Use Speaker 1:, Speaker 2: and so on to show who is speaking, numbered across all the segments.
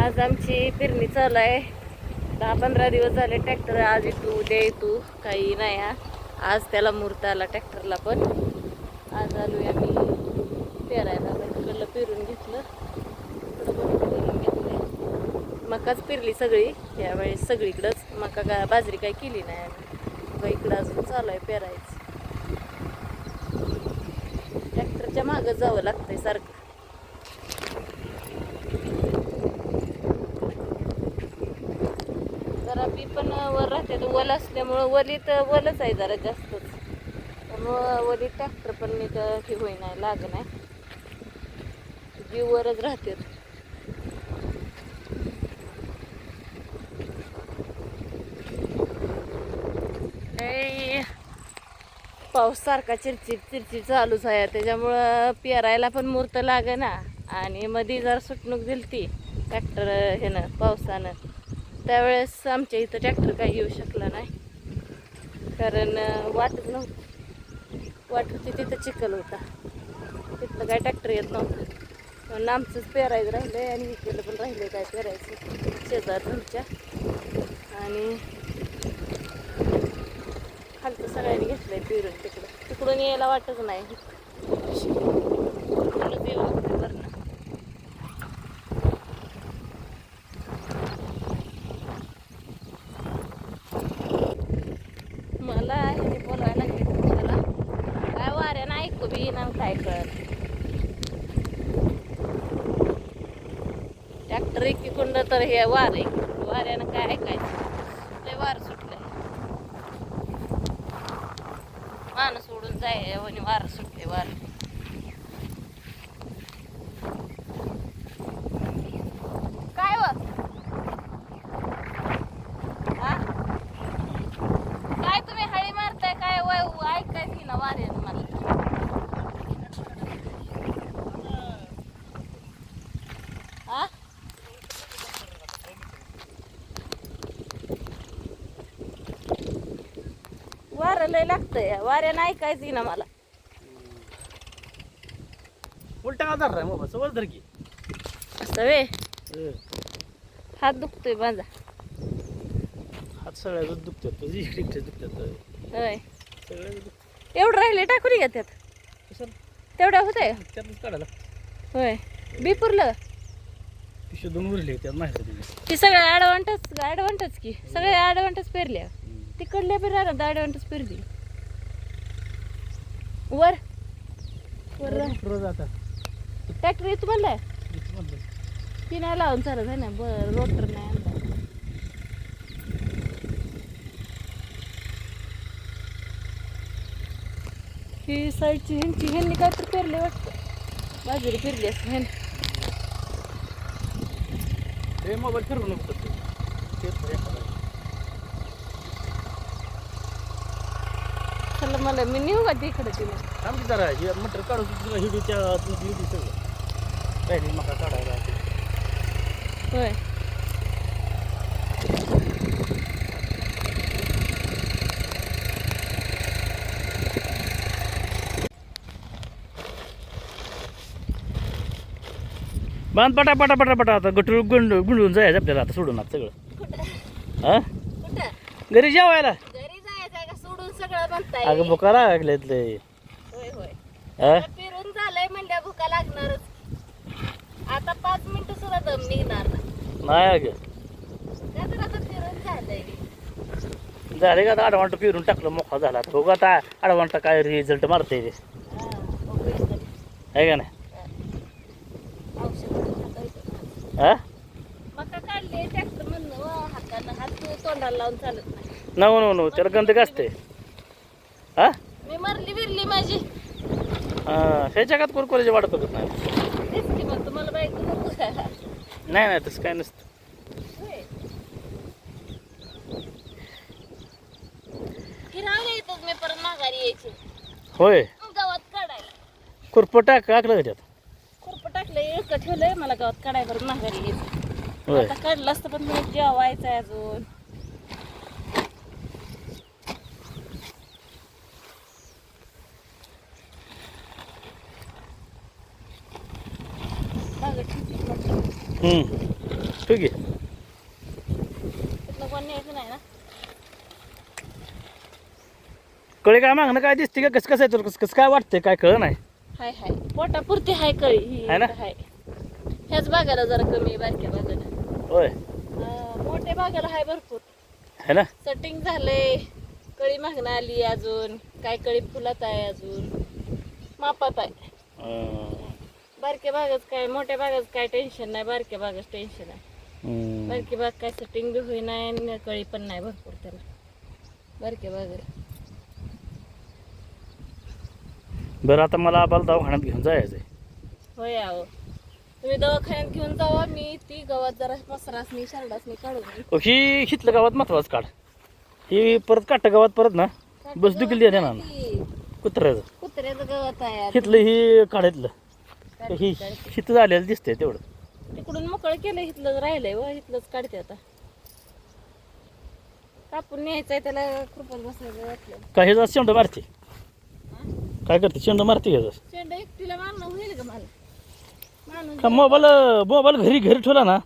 Speaker 1: आज आमची पेरणी चालू आहे. दहा पंधरा दिवस झाले ट्रॅक्टर आज येतो उद्या येतो. काही नाही हा. आज त्याला मुहूर्त आला ट्रॅक्टरला पण. आज आलोय आम्ही पेरायला. तिकडलं पेरून घेतलं. इकडं पेरून घेतलंय. मकाच पेरली सगळी. यावेळेस सगळीकडंच. मका का बाजरी काही केली नाही आम्ही. इकडं अजून चालू आहे पेरायचं. ट्रॅक्टरच्या मागं जावं लागतंय सारखं. बी पण वर राहते. तर वल असल्यामुळं वलीत वलच आहे जरा जास्तच. त्यामुळं वलीत ट्रॅक्टर पण नीट हे होईना लाग नाही बी वरच राहते. पाऊस सारखा चिरचिर चिरचिर चालूच आहे. त्याच्यामुळं पेरायला पण मूर्त लागे ना आणि मध्ये जर सुटणूक दिली ती ट्रॅक्टर ह्यानं पावसानं त्यावेळेस आमच्या इथं ट्रॅक्टर काही येऊ शकला नाही. कारण वाटत नव्हतं. वाट होती तिथं चिखल होता. तिथलं काय ट्रॅक्टर येत नव्हतं. पण आमचंच पेरायचं राहिलंय आणि इकडलं पण राहिलं काय पेरायचं. शेजार तुमच्या आणि खालचं सगळ्यांनी घेतलंय पिरून तिकडं. तिकडून यायला वाटच नाही तिकडूनच यावं लागतंय वरनं. मला हे बोलायला लागले तुमच्याला काय वाऱ्यानं ऐकू सायकल ना काय ट्रॅक्टर तर हे वारे वाऱ्यानं काय ऐकायचं? लय वार सुटलंय. माणूस उडून जाय वार सुटले वार काय व हा? काय तुम्ही हळी मारताय काय वय ऐकायची ना वाऱ्यानं मला हा वारं लय लागतंय. वाऱ्यानं ऐकायची ना मला.
Speaker 2: उलटा आधार रे बाबा सवय धर की.
Speaker 1: असं वे हात दुखतोय माझा.
Speaker 2: हात सगळ्या दुखतात तुझी इकडे दुखतात
Speaker 1: होय. एवढं राहिले टाकून घ्या त्यात. तेवढ्या होतंय.
Speaker 2: त्यातच काढायला.
Speaker 1: होय. बी पुरलं.
Speaker 2: पिशवी दोन उरले त्यात माहिती तिने
Speaker 1: ती सगळ्या ॲडव्हान्टेज ॲडव्हान्टेज की. सगळे ॲडव्हान्टेज पेरल्या. तिकडल्या बी राहणार ॲडव्हान्टेज पेरली वर. वर
Speaker 2: रोज आता
Speaker 1: ट्रॅक्टर येतो म्हणलाय? ती नाही लावून चालत आहे ना बर रोटर नाही आणला. ही साईडची ह्यांची ह्यांनी काय तर पेरले वाटतं. बाजरी पेरली असं ह्याने.
Speaker 2: हे मोबाईल फिरवू नको तसं. तेच बरं एखादा.
Speaker 1: चला मला मी नेऊ का तिकडे तिने
Speaker 2: थांब की जरा हे मटर काढून तुझं हिडी त्या तुझी हिडी सगळं. राहिली मका काढायला
Speaker 1: होय.
Speaker 2: बांध पटा पटा पटा पटा आता गटूळ गुंड गुंडून जायचं आपल्याला आता सोडून आता सगळं. हा? घरी जेवायला
Speaker 1: घरी जायचं आहे का सोडून सगळं म्हणताय
Speaker 2: अगं बुका लागले इथले
Speaker 1: होय होय.
Speaker 2: हा?
Speaker 1: आता फिरून झालंय म्हणल्या भुका लागणारच. आता पाच मिनिटं सुद्धा दम निघणार नाही.
Speaker 2: नाही अगं.
Speaker 1: का तर आता फिरून झालंय?
Speaker 2: झाले का फिरून टाकलं मोका झाला. आता बघू आता आडवांट काय रिझल्ट मारते ते.
Speaker 1: हा, बघूया तरी.
Speaker 2: आहे का नाही?
Speaker 1: औषध खाता येतं.
Speaker 2: हा?
Speaker 1: मका काढले ट्रॅक्टर म्हणलं वा, हातानं हात तोंडाला लावून चालत नाही.
Speaker 2: नव नव नव त्याला गंध असते हा?
Speaker 1: मी मरली बिरली माझी.
Speaker 2: हा जगात कुरकुऱ्याचे वाढत बघत नाही
Speaker 1: तेच की मग तुम्हाला बायको नको. का?
Speaker 2: नाही नाही तसं काय नसतं.
Speaker 1: होय. किरावले येतच मी परत माघारी यायची.
Speaker 2: होय.
Speaker 1: गावात काढायला.
Speaker 2: त्यात
Speaker 1: खुरप टाकलं एक ठेवलंय मला गावात काढाय परत माघारी यायचं.
Speaker 2: होय.
Speaker 1: आता काढलं असतं पण मी जेवायचं आहे अजून. नाही ना?
Speaker 2: कळे काय मागणं काय दिसते का? कसं कसं आहे तुला? कसं कसं काय वाटतंय? काय कळ नाही.
Speaker 1: हाय हाय. पोटापुरती हाय कळी ही
Speaker 2: हाय ना?
Speaker 1: हाय. ह्याच बागाला जरा कमी आहे बारक्या बागाला.
Speaker 2: होय.
Speaker 1: हा, मोठ्या बागाला हाय भरपूर.
Speaker 2: है ना?
Speaker 1: सेटिंग झालंय. कळी मागणं आली अजून. काय कळी फुलात आहे अजून. मापात आहे.
Speaker 2: अं,
Speaker 1: बारक्या बागाच काय मोठ्या बागाच काय टेन्शन नाही बारक्या बागाच टेन्शन आहे.
Speaker 2: हम्म.
Speaker 1: बारकी बाग काय सेटिंग बी होईना आणि कळी पण नाही भरपूर त्याला. बारक्या बागेला
Speaker 2: बरं आता मला आबाला दवाखान्यात घेऊन जायचं आहे
Speaker 1: होय आहो तुम्ही दवाखान्यात घेऊन जावा मी ती गवत जरा मसरासनी शारडासनी काढून.
Speaker 2: अहो, ही हिथलं गावात महत्वाचं काढ. ही परत काट गावात परत ना बस दुखील द्या देणार ना.
Speaker 1: ती
Speaker 2: कुत्र्याचं.
Speaker 1: कुत्र्याचं गवत आहे.
Speaker 2: हिथलं ही काढायतलं
Speaker 1: काढते,
Speaker 2: ही. हिथं झालेलं दिसतंय तेवढं.
Speaker 1: तिकडून मोकळं केलं इथलंच राहिलंय व इथलंच काढते आता. कापून न्यायचंय त्याला बसायचं वाटलं.
Speaker 2: काय ह्याचा शेंड मारते? काय करते? शेंड मारते ह्याचा
Speaker 1: शेंड एकटीला मारणं होईल का मला? माणूस
Speaker 2: का मोबाईल मोबाईल घरी घरी ठेवला ना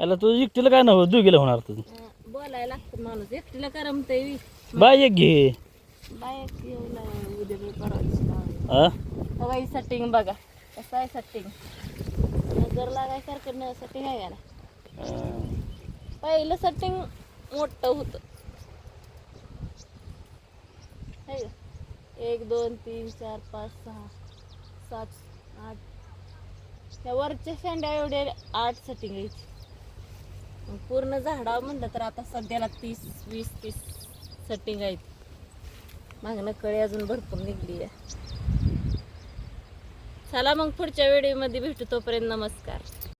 Speaker 2: याला तू एकटीला काय नव्हतं दुगीला होणार तुझं
Speaker 1: अं, बोलायला लागतं माणूस. एकटीला करमतंय
Speaker 2: बाय एक घे.
Speaker 1: बाय नाही, उद्या बी परवा दिवशी लावायची.
Speaker 2: हा
Speaker 1: बघा ही सेटिंग बघा. कसं आहे सेटिंग नजर लागायसारखं न सेटिंग आहे का ना पहिलं सेटिंग मोठं होतं. आहे का? एक दोन तीन चार पाच सहा सात आठ. त्या वरच्या शेंड्या एवढ्या आठ सेटिंग यायची पूर्ण झाडा म्हणलं तर आता सध्याला तीस वीस तीस सेटिंग आहेत. मागणं कळी अजून भरपूर निघली आहे. चला मग पुढच्या व्हिडिओमध्ये भेटू तोपर्यंत नमस्कार.